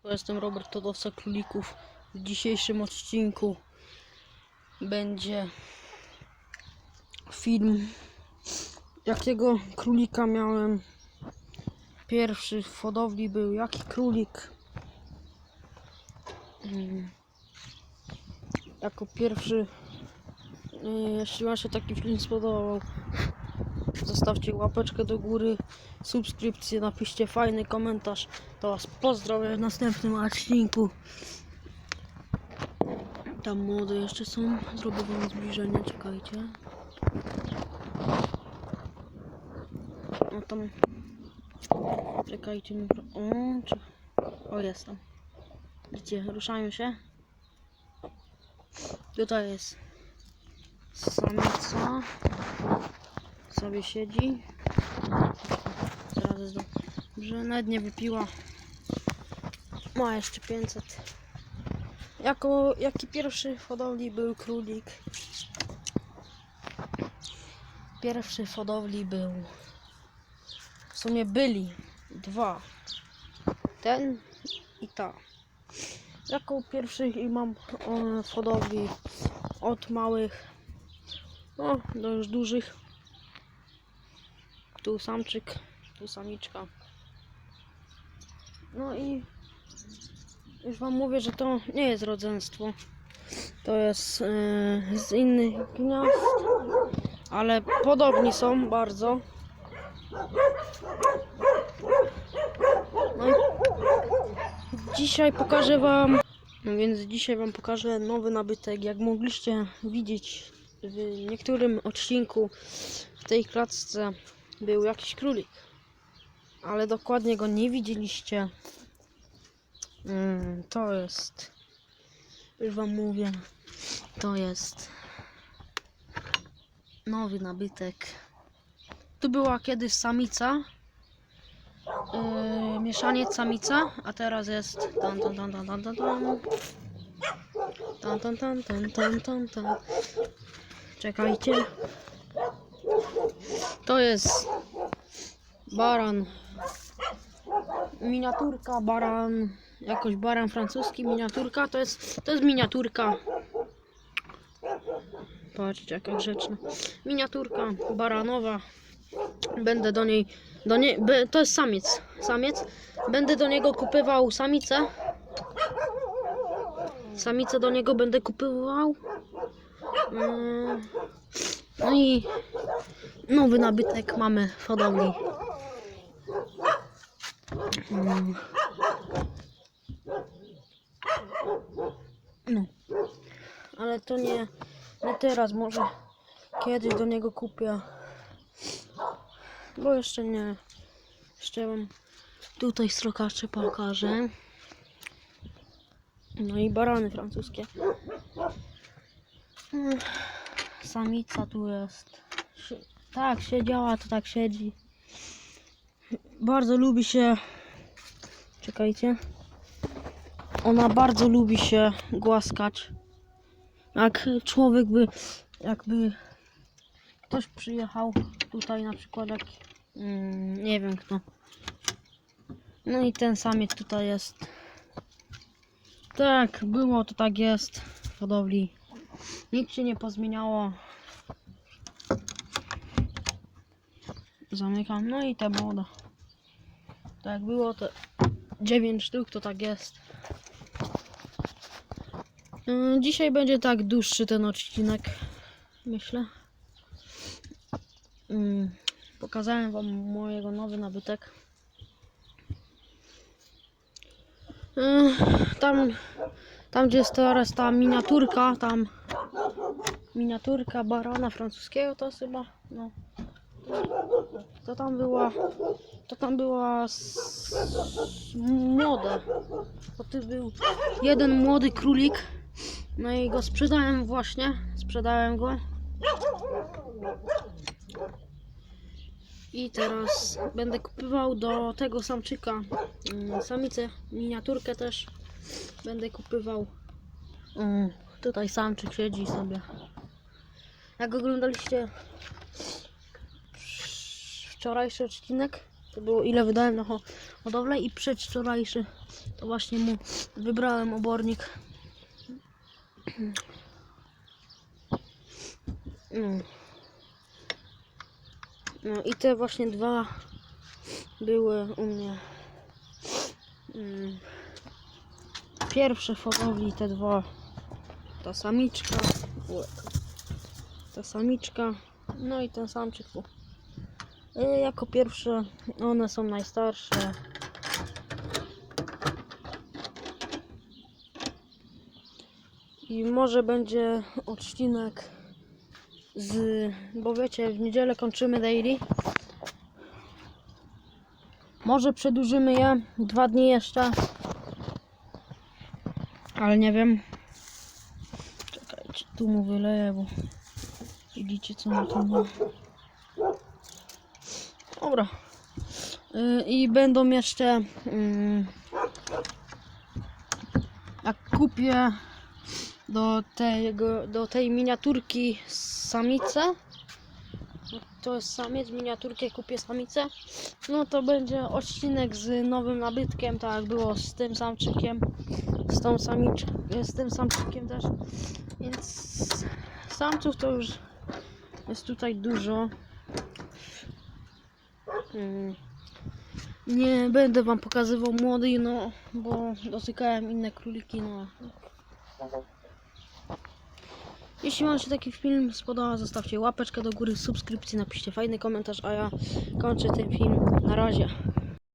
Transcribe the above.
Siemanko, jestem Robert Todowca Królików. W dzisiejszym odcinku będzie film jakiego królika miałem. Pierwszy w hodowli był jaki królik. Mm. Jako pierwszy, y, jeśli Wam się taki film spodobał, zostawcie łapeczkę do góry, subskrypcję, napiszcie fajny komentarz. To Was pozdrawiam w następnym odcinku. Tam młode jeszcze są. Zrobię Wam zbliżenie, czekajcie. No tam. Czekajcie. mikro- O, czy... o jest tam. Gdzie? Ruszają się. Tutaj jest samica. Sobie siedzi. Teraz jest dobrze. Nawet nie wypiła. Ma jeszcze 500. Jako, jaki pierwszy w hodowli był królik? Pierwszy w hodowli był. W sumie byli dwa. Ten i ta. Jako pierwszych i mam e, w hodowli od małych no, do już dużych. Tu samczyk, tu samiczka. No i już wam mówię, że to nie jest rodzeństwo. To jest e, z innych gniazd, ale podobni są bardzo. No i dzisiaj pokażę wam, no więc dzisiaj wam pokażę nowy nabytek. Jak mogliście widzieć w niektórym odcinku w tej klatce był jakiś królik, ale dokładnie go nie widzieliście. Mm, to jest, już wam mówię, to jest nowy nabytek. Tu była kiedyś samica, yy, mieszaniec samica, a teraz jest czekajcie to jest baran. Miniaturka baran. Jakoś baran francuski miniaturka. To jest to jest miniaturka. Patrzcie jaka grzeczna miniaturka baranowa. Będę do niej do niej be- to jest samiec samiec. Będę do niego kupywał samicę samicę do niego będę kupywał. Mm, no i nowy nabytek mamy w hodowli Mm. No. Ale to nie, nie teraz, może kiedyś do niego kupię. Bo jeszcze nie. Jeszcze wam tutaj strokacze pokażę. No i barany francuskie. Mm, Samica tu jest. Tak, siedziała, to tak siedzi. Bardzo lubi się. Czekajcie. Ona bardzo lubi się głaskać. Jak człowiek by, jakby ktoś przyjechał tutaj na przykład, jak mm, nie wiem kto. No i ten samiec tutaj jest. Tak, było to tak jest w hodowli. Nic się nie pozmieniało. Zamykam. No i ta woda. Tak było to 9 sztuk, to tak jest. Yy, Dzisiaj będzie tak dłuższy ten odcinek. Myślę. Yy, Pokazałem wam mojego nowy nabytek. Yy, Tam, tam gdzie jest teraz ta miniaturka, tam miniaturka barana francuskiego to chyba, no. To tam była, to tam była s- młode. To ty był jeden młody królik. No i go sprzedałem właśnie, sprzedałem go. I teraz będę kupywał do tego samczyka mm, samicę, miniaturkę też będę kupywał. Mm, tutaj samczyk siedzi sobie. Jak oglądaliście wczorajszy odcinek, To było ile wydałem na ho- hodowlę i przedwczorajszy to właśnie mu wybrałem obornik. No. No i te właśnie dwa były u mnie. Mm. Pierwsze w hodowli te dwa. Ta samiczka. Ta samiczka. No i ten samczyk tu. E, Jako pierwsze one są najstarsze. I może będzie odcinek z. Bo wiecie, w niedzielę kończymy daily. Może przedłużymy je dwa dni jeszcze. Ale nie wiem. Czekajcie, tu mu wyleję, bo widzicie co on tu ma. Dobra. Y, I będą jeszcze. mm, Jak kupię do, tego, do tej miniaturki samicę. To jest samiec, miniaturkę kupię samicę. No to będzie odcinek z nowym nabytkiem, tak jak było z tym samczykiem. Z tą samiczką, z tym samczykiem też. Więc samców to już jest tutaj dużo. Mm. Nie będę wam pokazywał młody, no, bo dotykałem inne króliki, no. Jeśli wam się taki film spodobał, zostawcie łapeczkę do góry, subskrypcję, napiszcie fajny komentarz, a ja kończę ten film. Na razie.